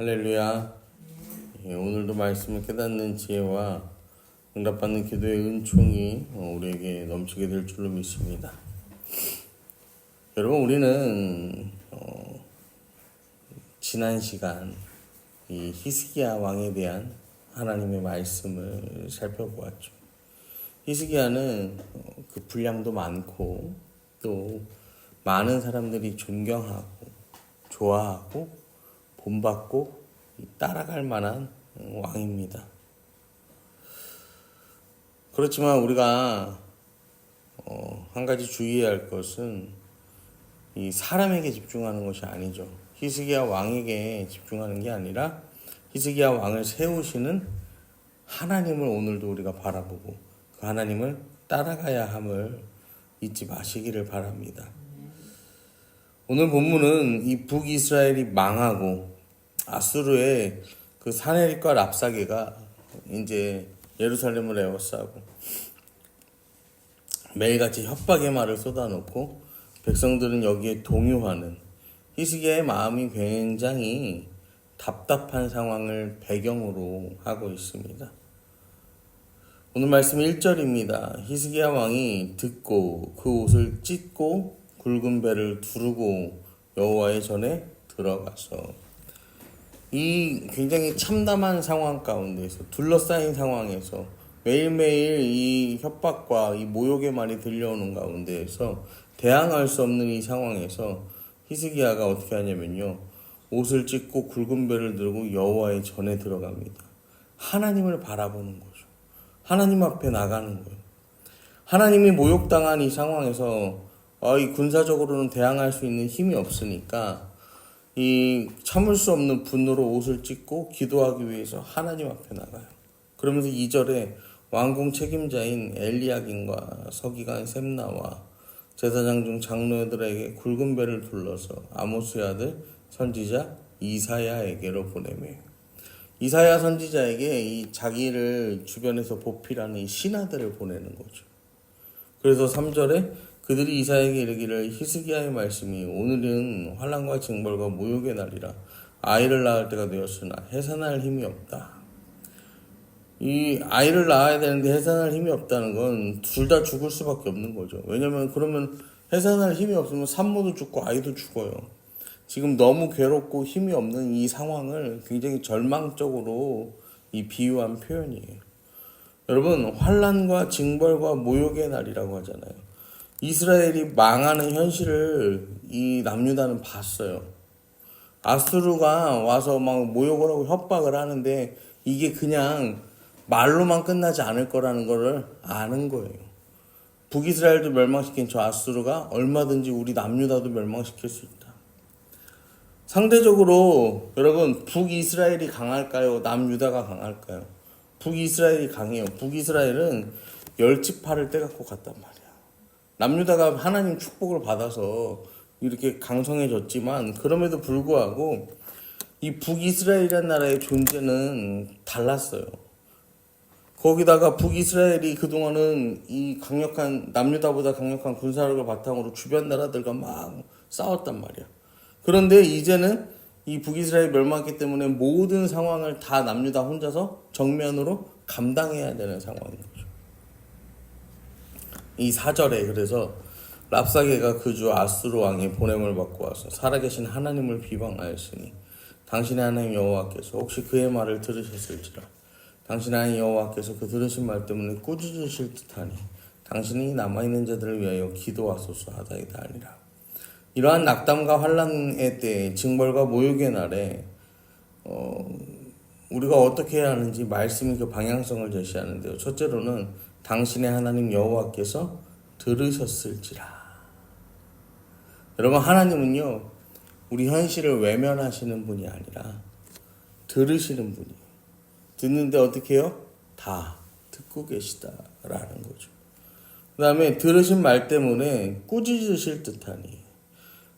할렐루야. 예, 오늘도 말씀을 깨닫는 지혜와 응답받는 기도의 은총이 어, 우리에게 넘치게 될 줄로 믿습니다. 여러분, 우리는 어, 지난 시간 이 히스기야 왕에 대한 하나님의 말씀을 살펴보았죠. 히스기야는 어, 그 분량도 많고 또 많은 사람들이 존경하고 좋아하고 본받고 따라갈 만한 왕입니다. 그렇지만 우리가 어, 한 가지 주의해야 할 것은 이 사람에게 집중하는 것이 아니죠. 히스기야 왕에게 집중하는 게 아니라 히스기야 왕을 세우시는 하나님을 오늘도 우리가 바라보고 그 하나님을 따라가야 함을 잊지 마시기를 바랍니다. 오늘 본문은 이 북이스라엘이 망하고 아수르의 그 사네립과 랍사게가 이제 예루살렘을 에워싸고 매일같이 협박의 말을 쏟아놓고 백성들은 여기에 동요하는 히스기야의 마음이 굉장히 답답한 상황을 배경으로 하고 있습니다. 오늘 말씀 1절입니다. 히스기야 왕이 듣고 그 옷을 찢고 굵은 배를 두르고 여호와의 전에 들어가서 이 굉장히 참담한 상황 가운데서 둘러싸인 상황에서 매일매일 이 협박과 이 모욕의 말이 들려오는 가운데에서 대항할 수 없는 이 상황에서 히스기야가 어떻게 하냐면요 옷을 찢고 굵은 배를 들고 여호와의 전에 들어갑니다. 하나님을 바라보는 거죠. 하나님 앞에 나가는 거예요. 하나님이 모욕당한 이 상황에서 아, 이 군사적으로는 대항할 수 있는 힘이 없으니까 이 참을 수 없는 분노로 옷을 찢고 기도하기 위해서 하나님 앞에 나가요. 그러면서 2절에 왕궁 책임자인 엘리야긴과 서기관 셈나와 제사장 중 장로들에게 굵은 배를 둘러서 아모스의 아들 선지자 이사야에게로 보내며 이사야 선지자에게 이 자기를 주변에서 보필하는 이 신하들을 보내는 거죠. 그래서 3절에 그들이 이사에게 이르기를 히스기야의 말씀이 오늘은 환란과 징벌과 모욕의 날이라 아이를 낳을 때가 되었으나 해산할 힘이 없다. 이 아이를 낳아야 되는데 해산할 힘이 없다는 건 둘 다 죽을 수밖에 없는 거죠. 왜냐면 그러면 해산할 힘이 없으면 산모도 죽고 아이도 죽어요. 지금 너무 괴롭고 힘이 없는 이 상황을 굉장히 절망적으로 이 비유한 표현이에요. 여러분 환란과 징벌과 모욕의 날이라고 하잖아요. 이스라엘이 망하는 현실을 이 남유다는 봤어요. 아수르가 와서 막 모욕을 하고 협박을 하는데 이게 그냥 말로만 끝나지 않을 거라는 거를 아는 거예요. 북이스라엘도 멸망시킨 저 아수르가 얼마든지 우리 남유다도 멸망시킬 수 있다. 상대적으로 여러분 북이스라엘이 강할까요? 남유다가 강할까요? 북이스라엘이 강해요. 북이스라엘은 열지파를 떼갖고 갔단 말이야. 남유다가 하나님 축복을 받아서 이렇게 강성해졌지만 그럼에도 불구하고 이 북이스라엘이라는 나라의 존재는 달랐어요. 거기다가 북이스라엘이 그동안은 이 강력한 남유다보다 강력한 군사력을 바탕으로 주변 나라들과 막 싸웠단 말이야. 그런데 이제는 이 북이스라엘 멸망했기 때문에 모든 상황을 다 남유다 혼자서 정면으로 감당해야 되는 거죠. 이 사절에 그래서 랍사게가 그 주 아수르 왕의 보냄을 받고 와서 살아계신 하나님을 비방하였으니 당신의 하나님 여호와께서 혹시 그의 말을 들으셨을지라 당신의 하나님 여호와께서 그 들으신 말 때문에 꾸짖으실 듯하니 당신이 남아있는 자들을 위하여 기도하소서 하다이다 아니라 이러한 낙담과 환란의 때 징벌과 모욕의 날에 어, 우리가 어떻게 해야 하는지 말씀이 그 방향성을 제시하는데요. 첫째로는 당신의 하나님 여호와께서 들으셨을지라. 여러분 하나님은요 우리 현실을 외면하시는 분이 아니라 들으시는 분이에요. 듣는데 어떻게 해요? 다 듣고 계시다라는 거죠. 그 다음에 들으신 말 때문에 꾸짖으실 듯하니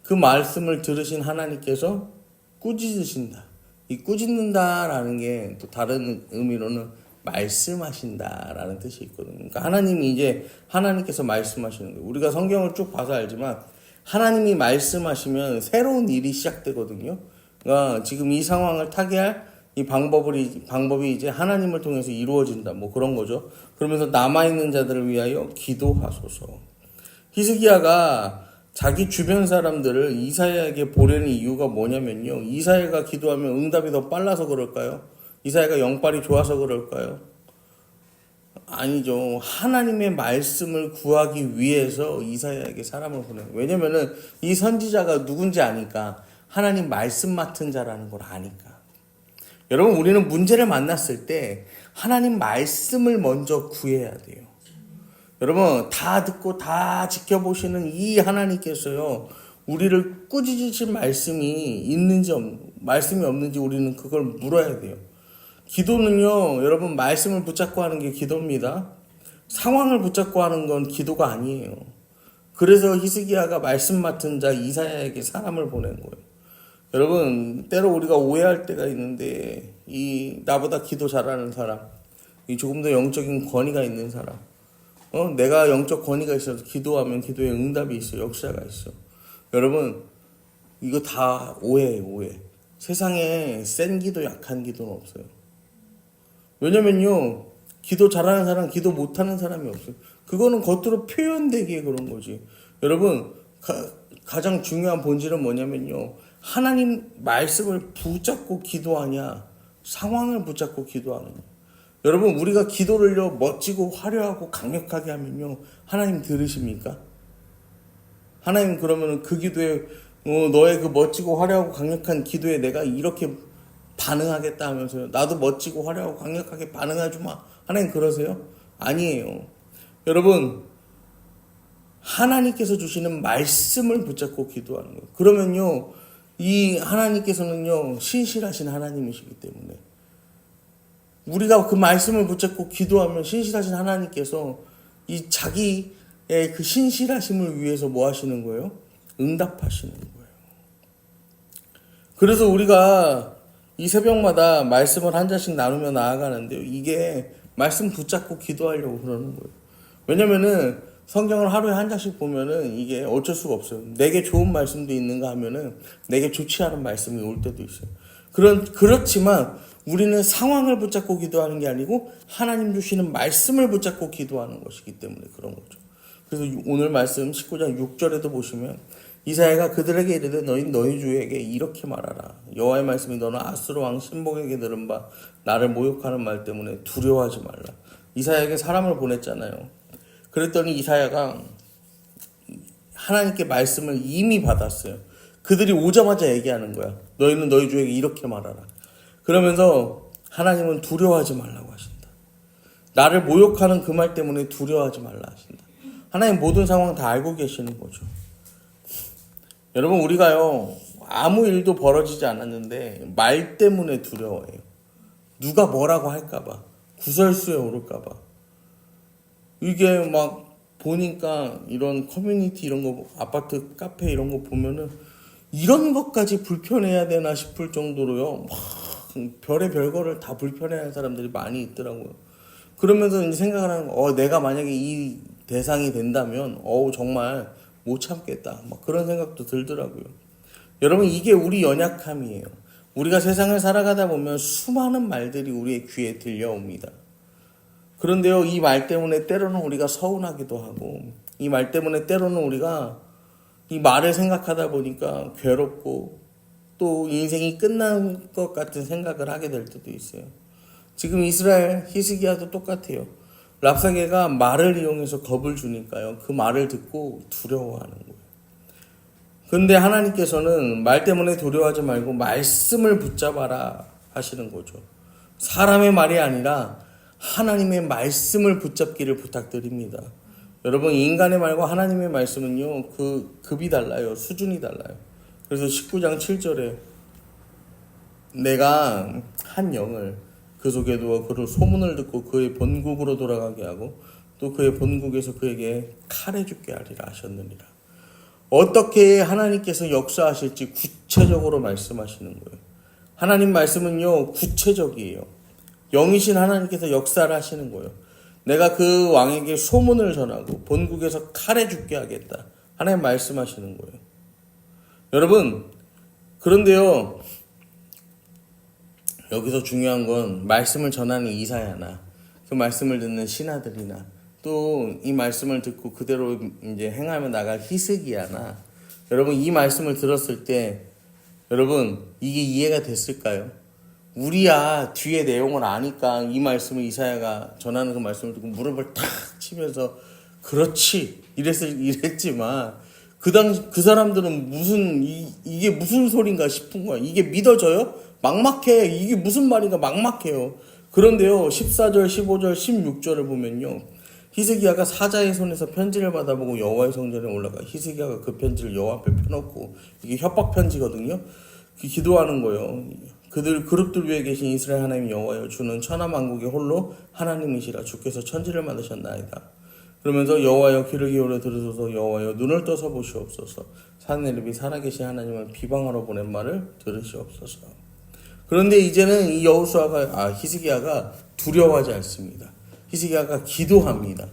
그 말씀을 들으신 하나님께서 꾸짖으신다. 이 꾸짖는다라는 게 또 다른 의미로는 말씀하신다라는 뜻이 있거든요. 그러니까 하나님이 이제 하나님께서 말씀하시는 거예요. 우리가 성경을 쭉 봐서 알지만 하나님이 말씀하시면 새로운 일이 시작되거든요. 그러니까 지금 이 상황을 타개할 이 방법을 이- 방법이 이제 하나님을 통해서 이루어진다. 뭐 그런 거죠. 그러면서 남아 있는 자들을 위하여 기도하소서. 히스기야가 자기 주변 사람들을 이사야에게 보내는 이유가 뭐냐면요. 이사야가 기도하면 응답이 더 빨라서 그럴까요? 이사야가 영빨이 좋아서 그럴까요? 아니죠. 하나님의 말씀을 구하기 위해서 이사야에게 사람을 보내요. 왜냐면은 이 선지자가 누군지 아니까 하나님 말씀 맡은 자라는 걸 아니까. 여러분 우리는 문제를 만났을 때 하나님 말씀을 먼저 구해야 돼요. 여러분 다 듣고 다 지켜보시는 이 하나님께서요 우리를 꾸짖으신 말씀이 있는지 없, 말씀이 없는지 우리는 그걸 물어야 돼요. 기도는요 여러분 말씀을 붙잡고 하는 게 기도입니다. 상황을 붙잡고 하는 건 기도가 아니에요. 그래서 히스기야가 말씀 맡은 자 이사야에게 사람을 보낸 거예요. 여러분 때로 우리가 오해할 때가 있는데 이 나보다 기도 잘하는 사람, 이 조금 더 영적인 권위가 있는 사람, 어 내가 영적 권위가 있어서 기도하면 기도에 응답이 있어, 역사가 있어. 여러분 이거 다 오해예요, 오해. 세상에 센 기도, 약한 기도는 없어요. 왜냐면요 기도 잘하는 사람, 기도 못하는 사람이 없어요. 그거는 겉으로 표현되기에 그런 거지. 여러분 가, 가장 중요한 본질은 뭐냐면요. 하나님 말씀을 붙잡고 기도하냐, 상황을 붙잡고 기도하느냐. 여러분, 우리가 기도를요, 멋지고 화려하고 강력하게 하면요, 하나님 들으십니까? 하나님 그러면은 그 기도에, 어, 너의 그 멋지고 화려하고 강력한 기도에 내가 이렇게 반응하겠다 하면서요, 나도 멋지고 화려하고 강력하게 반응해주마. 하나님 그러세요? 아니에요. 여러분, 하나님께서 주시는 말씀을 붙잡고 기도하는 거예요. 그러면요, 이 하나님께서는요, 신실하신 하나님이시기 때문에, 우리가 그 말씀을 붙잡고 기도하면 신실하신 하나님께서 이 자기의 그 신실하심을 위해서 뭐 하시는 거예요? 응답하시는 거예요. 그래서 우리가 이 새벽마다 말씀을 한 잔씩 나누며 나아가는데요. 이게 말씀 붙잡고 기도하려고 그러는 거예요. 왜냐면은 성경을 하루에 한 장씩 보면은 이게 어쩔 수가 없어요. 내게 좋은 말씀도 있는가 하면은 내게 좋지 않은 말씀이 올 때도 있어요. 그런 그렇지만 우리는 상황을 붙잡고 기도하는 게 아니고 하나님 주시는 말씀을 붙잡고 기도하는 것이기 때문에 그런 거죠. 그래서 오늘 말씀 19장 6절에도 보시면 이사야가 그들에게 이르되 너희 너희 주에게 이렇게 말하라. 여호와의 말씀이 너는 아스로 왕 신복에게 들은 바 나를 모욕하는 말 때문에 두려워하지 말라. 이사야에게 사람을 보냈잖아요. 그랬더니 이사야가 하나님께 말씀을 이미 받았어요. 그들이 오자마자 얘기하는 거야. 너희는 너희 주에게 이렇게 말하라. 그러면서 하나님은 두려워하지 말라고 하신다. 나를 모욕하는 그 말 때문에 두려워하지 말라 하신다. 하나님 모든 상황 다 알고 계시는 거죠 여러분 우리가요 아무 일도 벌어지지 않았는데 말 때문에 두려워해요. 누가 뭐라고 할까봐 구설수에 오를까봐 이게 막 보니까 이런 커뮤니티 이런 거 아파트 카페 이런 거 보면은 이런 것까지 불편해야 되나 싶을 정도로요 막 별의 별거를 다 불편해하는 사람들이 많이 있더라고요. 그러면서 이제 생각을 하는 거, 어 내가 만약에 이 대상이 된다면 어우 정말 못 참겠다. 막 그런 생각도 들더라고요. 여러분, 이게 우리 연약함이에요. 우리가 세상을 살아가다 보면 수많은 말들이 우리의 귀에 들려옵니다. 그런데요, 이 말 때문에 때로는 우리가 서운하기도 하고, 이 말 때문에 때로는 우리가 이 말을 생각하다 보니까 괴롭고, 또 인생이 끝난 것 같은 생각을 하게 될 때도 있어요. 지금 이스라엘 히스기야도 똑같아요. 랍사게가 말을 이용해서 겁을 주니까요. 그 말을 듣고 두려워하는 거예요. 근데 하나님께서는 말 때문에 두려워하지 말고 말씀을 붙잡아라 하시는 거죠. 사람의 말이 아니라 하나님의 말씀을 붙잡기를 부탁드립니다. 여러분, 인간의 말과 하나님의 말씀은요, 그 급이 달라요. 수준이 달라요. 그래서 19장 7절에 내가 한 영을 그 속에 두어 그를 소문을 듣고 그의 본국으로 돌아가게 하고 또 그의 본국에서 그에게 칼에 죽게 하리라 하셨느니라. 어떻게 하나님께서 역사하실지 구체적으로 말씀하시는 거예요. 하나님 말씀은요, 구체적이에요. 영이신 하나님께서 역사를 하시는 거예요. 내가 그 왕에게 소문을 전하고 본국에서 칼에 죽게 하겠다. 하나님 말씀하시는 거예요. 여러분, 그런데요, 여기서 중요한 건 말씀을 전하는 이사야나 그 말씀을 듣는 신하들이나 또 이 말씀을 듣고 그대로 이제 행하며 나갈 히스기야나 여러분 이 말씀을 들었을 때 여러분 이게 이해가 됐을까요? 우리야 뒤에 내용을 아니까 이 말씀을 이사야가 전하는 그 말씀을 듣고 무릎을 탁 치면서 그렇지 이랬을 이랬지만 그당그 사람들은 무슨 이, 이게 무슨 소린가 싶은 거야. 이게 믿어져요? 막막해. 이게 무슨 말인가 막막해요. 그런데요. 14절, 15절, 16절을 보면요. 히스기야가 사자의 손에서 편지를 받아보고 여호와의 성전에 올라가 히스기야가 그 편지를 여호와 앞에 펴놓고 이게 협박 편지거든요. 그 기도하는 거예요. 그들 그룹들 위에 계신 이스라엘 하나님 여호와여 주는 천하 만국의 홀로 하나님이시라 주께서 천지를 만드셨나이다. 그러면서 여호와여 귀를 기울여 들으소서 여호와여 눈을 떠서 보시옵소서 산내립이 살아계신 하나님을 비방하러 보낸 말을 들으시옵소서. 그런데 이제는 이 여호수아가 아 히스기야가 두려워하지 않습니다. 히스기야가 기도합니다.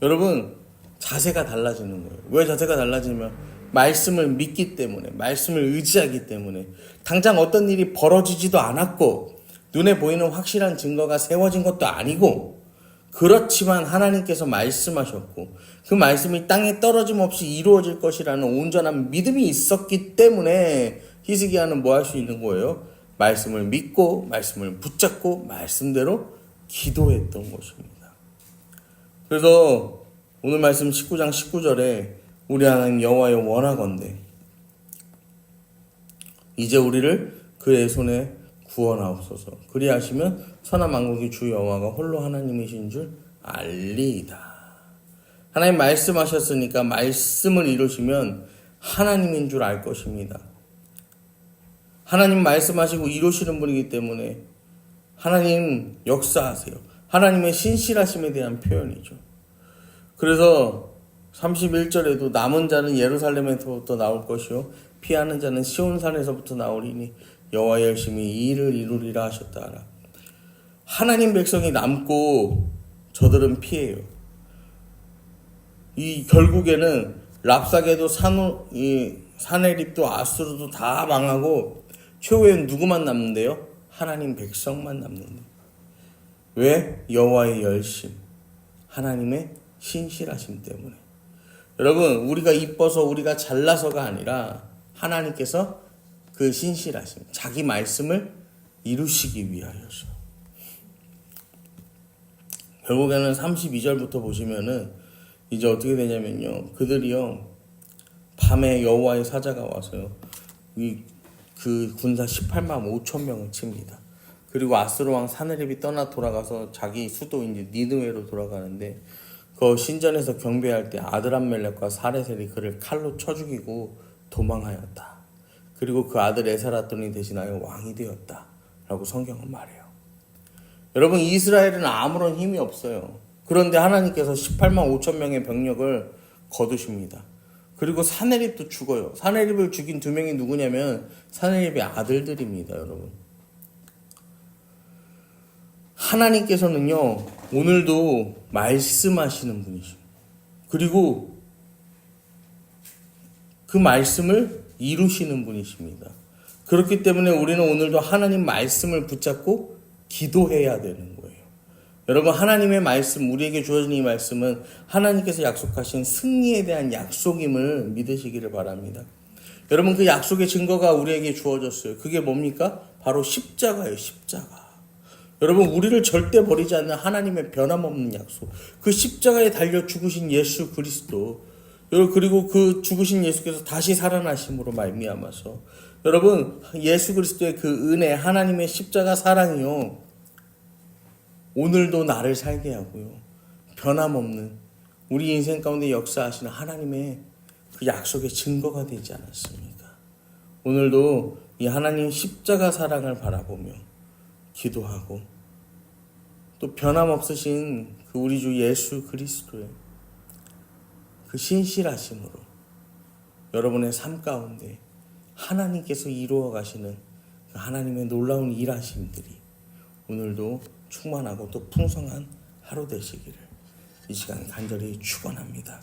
여러분 자세가 달라지는 거예요. 왜 자세가 달라지면 말씀을 믿기 때문에 말씀을 의지하기 때문에 당장 어떤 일이 벌어지지도 않았고 눈에 보이는 확실한 증거가 세워진 것도 아니고 그렇지만 하나님께서 말씀하셨고 그 말씀이 땅에 떨어짐 없이 이루어질 것이라는 온전한 믿음이 있었기 때문에 히스기야는 뭐 할 수 있는 거예요? 말씀을 믿고 말씀을 붙잡고 말씀대로 기도했던 것입니다. 그래서 오늘 말씀 19장 19절에 우리 하나님 여호와여 원하건대 이제 우리를 그의 손에 구원하옵소서. 그리하시면 선한 만국의 주 여호와가 홀로 하나님이신 줄 알리이다. 하나님 말씀하셨으니까 말씀을 이루시면 하나님인 줄 알 것입니다. 하나님 말씀하시고 이루시는 분이기 때문에 하나님 역사하세요. 하나님의 신실하심에 대한 표현이죠. 그래서 31절에도 남은 자는 예루살렘에서부터 나올 것이요 피하는 자는 시온산에서부터 나오리니 여호와 열심히 이 일을 이루리라 하셨다라. 하나님 백성이 남고 저들은 피해요. 이 결국에는 랍사게도 산우 이 사네립도 아수르도 다 망하고 최후엔 누구만 남는데요? 하나님 백성만 남는데. 왜? 여호와의 열심. 하나님의 신실하심 때문에. 여러분, 우리가 이뻐서 우리가 잘나서가 아니라 하나님께서 그 신실하심, 자기 말씀을 이루시기 위하여서. 결국에는 32절부터 보시면은 이제 어떻게 되냐면요. 그들이요. 밤에 여호와의 사자가 와서요. 이 그 군사 18만 5천 명을 칩니다. 그리고 아스로 왕 사네립이 떠나 돌아가서 자기 수도인 니느웨로 돌아가는데 그 신전에서 경배할 때 아드람멜렉과 사레셀이 그를 칼로 쳐 죽이고 도망하였다. 그리고 그 아들 에사라돈이 대신하여 왕이 되었다. 라고 성경은 말해요. 여러분 이스라엘은 아무런 힘이 없어요. 그런데 하나님께서 18만 5천 명의 병력을 거두십니다. 그리고 사네립도 죽어요. 사네립을 죽인 두 명이 누구냐면 사네립의 아들들입니다, 여러분. 하나님께서는요, 오늘도 말씀하시는 분이십니다. 그리고 그 말씀을 이루시는 분이십니다. 그렇기 때문에 우리는 오늘도 하나님 말씀을 붙잡고 기도해야 되는 거예요. 여러분, 하나님의 말씀, 우리에게 주어진 이 말씀은 하나님께서 약속하신 승리에 대한 약속임을 믿으시기를 바랍니다. 여러분, 그 약속의 증거가 우리에게 주어졌어요. 그게 뭡니까? 바로 십자가예요, 십자가. 여러분, 우리를 절대 버리지 않는 하나님의 변함없는 약속. 그 십자가에 달려 죽으신 예수 그리스도. 그리고 그 죽으신 예수께서 다시 살아나심으로 말미암아서 여러분, 예수 그리스도의 그 은혜, 하나님의 십자가 사랑이요. 오늘도 나를 살게 하고요. 변함없는 우리 인생 가운데 역사하시는 하나님의 그 약속의 증거가 되지 않았습니까? 오늘도 이 하나님 십자가 사랑을 바라보며 기도하고 또 변함없으신 그 우리 주 예수 그리스도의 그 신실하심으로 여러분의 삶 가운데 하나님께서 이루어 가시는 그 하나님의 놀라운 일하심들이 오늘도 충만하고 또 풍성한 하루 되시기를 이 시간 간절히 축원합니다.